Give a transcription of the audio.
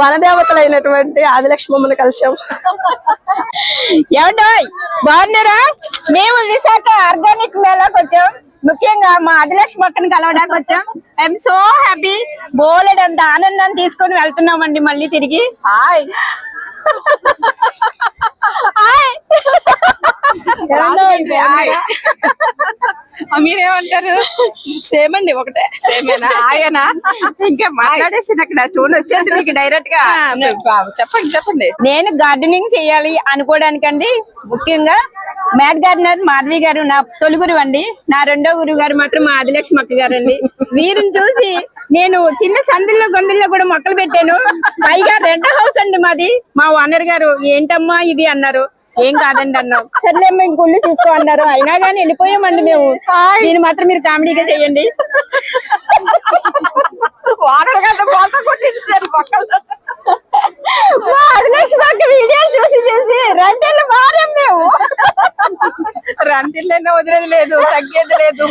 వనదేవతలైనటువంటి ఆదిలక్ష్మమ్మని కలిసాం ఏమండో బాగున్నారా? మేము విశాఖ ఆర్గానిక్ మేళాకి వచ్చాం. ముఖ్యంగా మా ఆదిలక్ష్మి అక్కని కలవడానికి వచ్చాం. ఐఎమ్ సో హ్యాపీ బోలెడ్ అంత ఆనందాన్ని తీసుకొని వెళ్తున్నామండి మళ్ళీ తిరిగి. హాయ్ హాయ్ మీరేమంటారు? సేమ్ అండి ఒకటే. సేమేనా? ఆయన? ఇంకా మాట్లాడేసి నాకు నా చూడు వచ్చేది మీకు డైరెక్ట్గా. చెప్పండి చెప్పండి. నేను గార్డెనింగ్ చేయాలి అనుకోవడానికండి ముఖ్యంగా మ్యాట్ గార్డెనర్ మాధవి గారు నా తొలి గురువు అండి. నా రెండో గురువు గారు మాత్రం మా ఆదిలక్ష్మి అక్క గారు అండి వీరిని చూసి నేను చిన్న సందుల్లో గొంతుల్లో కూడా మొక్కలు పెట్టాను. పైగా రెంట్ హౌస్ అండి మాది. మా ఓనర్ గారు ఏంటమ్మా ఇది? అన్నారు. ఏం కాదండి అన్నాం సర్లేమ్మా ఇంకొల్లు చూసుకో అన్నారు. అయినా కానీ వెళ్ళిపోయామండి మేము. దీన్ని మాత్రం మీరు కామెడీగా చేయండి. వాటర్ గంట బోత కొట్టించారు పక్కన మా ఆదిలక్ష్మి అక్క వీడియో చూసి చూసి రెంటెళ్ళు మారాం మేము. రంటిల్లైనా వదిలేదు లేదు. తగ్గేది లేదు.